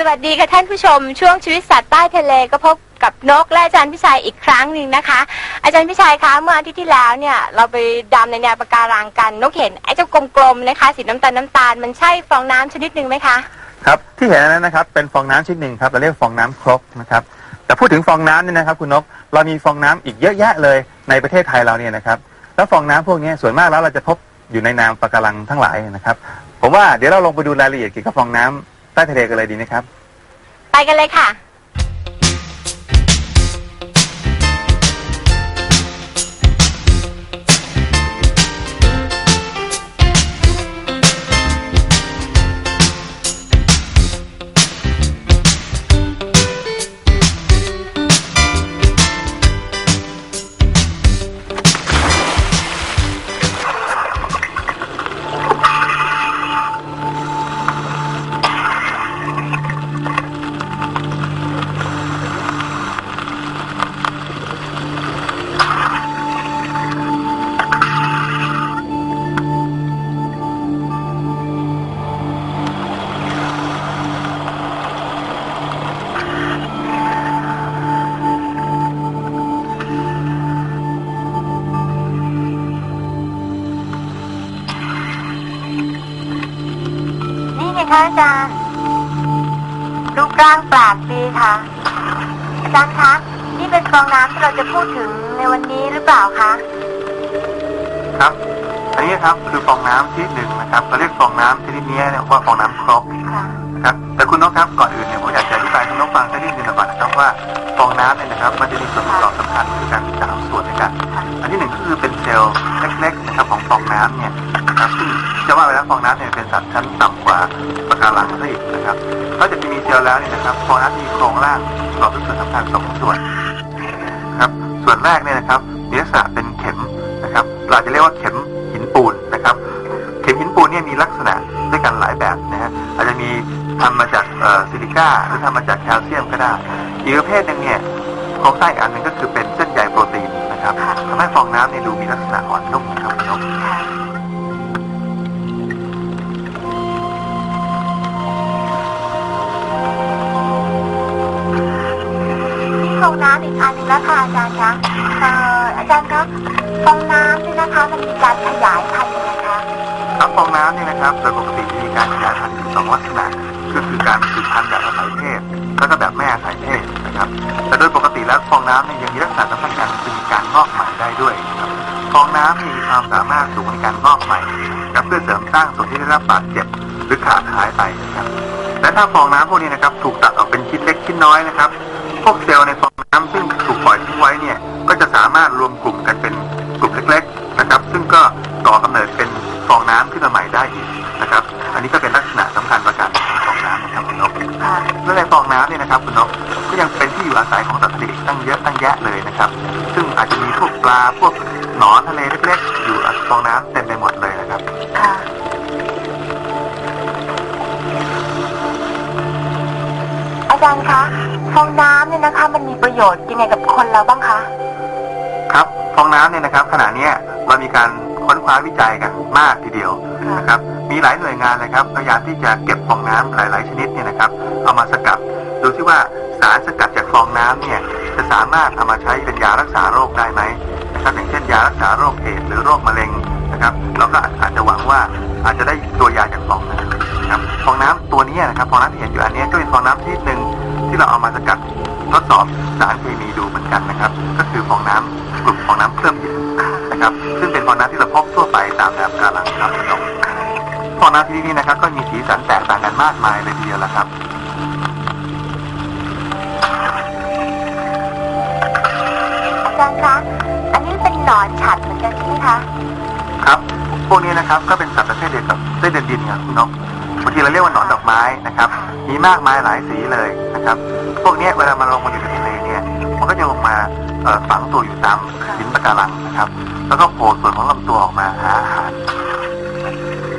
สวัสดีค่ะท่านผู้ชม ช่วงชีวิตสัตว์ใต้ทะเลก็พบกับนกและอาจารย์พิชัยอีกครั้งหนึ่งนะคะ อาจารย์พิชัยคะเมื่ออาทิตย์ที่แล้วเนี่ยเราไปดำในแนวปะการังกัน นกเห็นไอ้เจ้ากลมๆนะคะสีน้ำตาลน้ำตาลมันใช่ฟองน้ำชนิดหนึ่งไหมคะ ครับที่เห็นนั้นนะครับเป็นฟองน้ำชนิดหนึ่งครับเราเรียกฟองน้ำครกนะครับแต่พูดถึงฟองน้ำเนี่ยนะครับคุณนกเรามีฟองน้ำอีกเยอะแยะเลยในประเทศไทยเราเนี่ยนะครับแล้วฟองน้ำพวกนี้ส่วนมากแล้วเราจะพบอยู่ในน้ำปะการังทั้งหลายนะครับผมว่าเดี๋ยวเราลงไปดูรายละเอียดเกี่ยวกับฟองน้ำ ใต้ทะเลกันเลยดีไหมครับ ไปกันเลยค่ะ นี่ไงคะอาจารย์รูปร่างแปลกดีค่ะ อาจารย์คะ นี่เป็นฟองน้ำที่เราจะพูดถึงในวันนี้หรือเปล่าคะ ครับ อันนี้ครับคือฟองน้ำชนิดหนึ่งนะครับเราเรียกฟองน้ำชนิดนี้เนี่ยว่าฟองน้ำครกค่ะครับ แต่คุณนกครับก่อนอื่นเนี่ยผมอยากจะอธิบายคุณนกฟังสักนิดนึงก่อนนะครับว่าฟองน้ำเนี่ยนะครับมันจะมีส่วนประกอบสำคัญด้วยกันสามส่วนด้วยกัน อันที่หนึ่งก็คือเป็นเซลล์เล็กๆนะครับของฟองน้ำเนี่ย นะครับซึ่งจะว่าไปแล้วฟองน้ำเนี่ยเป็นสัตว์ชั้นต่ำกว่าปะการังซะอีกนะครับเขาจะมีเซลล์แล้วเนี่ยนะครับฟองน้ำมีโครงร่างประกอบด้วยส่วนสำคัญสองส่วนนะครับส่วนแรกเนี่ยนะครับมีลักษณะเป็นเข็มนะครับ เราจะเรียกว่าเข็มหินปูนนะครับ เข็มหินปูนเนี่ยมีลักษณะด้วยกันหลายแบบนะฮะอาจจะมีทำมาจากเอ่อซิลิก้าหรือทำมาจากแคลเซียมก็ได้อีกประเภทหนึ่งเนี่ยโครงสร้างอีกอันหนึ่งก็คือเป็นเส้นใยโปรตีนนะครับทำให้ฟองน้ำเนี่ยดูมีลักษณะอ่อนนุ่มนะครับคุณนกฟ องน้ำอีกอันหนึงแล้วค่ะอาจารย์คะเอ่ออาจารย์คะฟองน้ำนี่นะคะ มันมีการขยายพันธุ์ยังไงคะครับฟองน้ำเนี่ยนะครับโดยปกติมีการขยายพันธุ์อยู่สองลักษณะก็คือการสืบพันธุ์แบบอาศัยเพศแล้วก็แบบไม่อาศัยเพศนะครับแต่โดยปกติแล้วฟองน้ำเนี่ยยังมีลักษณะสำคัญกันคือมีการงอกใหม่ได้ด้วยนะครับฟองน้ำมีความสามารถสูงในการงอกใหม่นะครับเพื่อเสริมสร้างส่วนที่ได้รับบาดเจ็บหรือขาดหายไปนะครับและถ้าฟองน้ำพวกนี้นะครับถูกตัดออกเป็นชิ้นเล็กชิ้นน้อยนะครับ พวกเซลล์ในฟอง น้ำซึ่งถูกปล่อยทิ้งไว้เนี่ยก็จะสามารถรวมกลุ่มกันเป็นกลุ่มเล็ก ๆนะครับ ซึ่งก็ก่อกำเนิดเป็นฟองน้ำขึ้นมาใหม่ได้อีกนะครับ อันนี้ก็เป็นลักษณะสำคัญประการของฟองน้ำนะครับคุณนกและในฟองน้ำเนี่ยนะครับคุณนกก็ยังเป็นที่อยู่อาศัยของสัตว์ทะเลตั้งเยอะตั้งแยะเลยนะครับ ซึ่งอาจจะมีพวกปลาพวกหนอนทะเลเล็กๆ อยู่ในฟองน้ำเต็มไปหมดเลยนะครับค่ะอาจารย์คะ ฟองน้ำเนี่ยนะคะ มันมีประโยชน์ยังไงกับคนเราบ้างคะ ครับฟองน้ำเนี่ยนะครับ ขณะเนี้ยเรามีการค้นคว้าวิจัยกันมากทีเดียวนะครับมีหลายหน่วยงานเลยครับพยายามที่จะเก็บฟองน้ำหลาย ๆ ชนิดเนี่ยนะครับ เอามาสกัดดูซิว่าสารสกัดจากฟองน้ำเนี่ยจะสามารถเอามาใช้เป็นยารักษาโรคได้ไหมนะครับอย่างเช่นยารักษาโรคเอดส์หรือโรคมะเร็งนะครับเราก็อาจจะหวังว่าอาจจะได้ตัวยาจากฟองน้ำนะครับฟองน้ำตัวเนี้ยนะครับฟองน้ำที่เห็นอยู่อันเนี้ยก็เป็นฟองน้ำชนิดหนึ่ง ที่เราเอามาสกัดทดสอบสารเคมีดูเหมือนกันนะครับ ก็คือฟองน้ำกลุ่มฟองน้ำเคลือบเย็นนะครับ ซึ่งเป็นฟองน้ำที่เราพบทั่วไปตามแนวกาลังครับคุณผู้ชมฟองน้ำที่นี่นะครับ ก็มีสีสันแตกต่างกันมากมายเลยทีเดียวละครับอาจารย์คะอันนี้เป็นหนอนฉัดเหมือนกันใช่ไหมคะ ครับ พวกนี้นะครับก็เป็นสัตว์ประเภทเดียวกับไส้เดือนดินครับคุณนก บางทีเราเรียกว่าหนอนดอกไม้นะครับ มีมากมายหลายสีเลยนะครับ พวกนี้เวลามันลงมาอยู่ในทะเลเนี่ย มันก็จะลงมาฝังตัวอยู่ตามหินปะการังนะครับ แล้วก็โผล่ส่วนของลำตัวออกมาหาอาหาร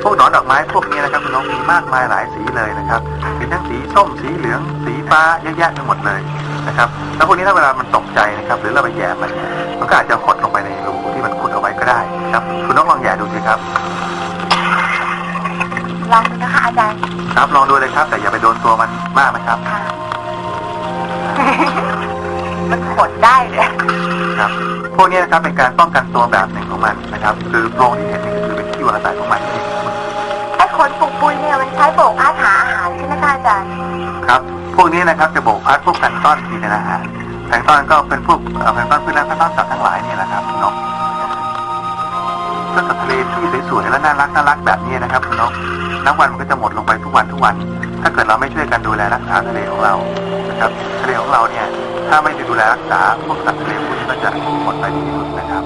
พวกหนอนดอกไม้พวกนี้นะครับคุณน้องมีมากมายหลายสีเลยนะครับมีทั้งสีส้มสีเหลือง สีฟ้าเยอะแยะไปหมดเลยนะครับ แล้วพวกนี้ถ้าเวลามันตกใจนะครับ หรือเราไปแย่มันมันก็อาจจะหดลงไปในรูที่มันขุดเอาไว้ก็ได้ครับ คุณน้องลองแย่ดูสิครับ ลองดูนะคะอาจารย์ ครับลองดูเลยครับ แต่อย่าไปโดนตัวมันมากนะครับ ค่ะ มันขดได้เลยครับพวกนี้นะครับเป็นการป้องกันตัวแบบหนึ่งของมันนะครับ คือโพรงที่เห็นนี่ก็คือเป็นที่อยู่อาศัยของมันที่ไอ้ขนปุกปุยเนี่ยมันใช้โบกอาหาอาหารใช่ไหมคะอาจารย์ ครับ พวกนี้นะครับจะโบกพัดพวกแพลงก์ต้อนกินในอาหารแพลงก์ต้อนก็เป็นพวกเอ่อแพลงก์ต้อนพืชและแพลงก์ต้อนสัตว์ทั้งหลายเนี่ยนะครับคุณนกถ้าสัตว์ทะเลที่สวยๆและน่ารักน่ารักแบบนี้นะครับคุณนก น้ำวันมันก็จะหมดลงไปทุกวันทุกวัน ถ้าเกิดเราไม่ช่วยกันดูแลรักษาทะเลของเรานะครับทะเลของเราเนี่ยถ้าไม่ด้ดูแลรักษาพวกสัตว์ทะเลพวกนี้ก็จะหมดไปในที่สุดนะครับ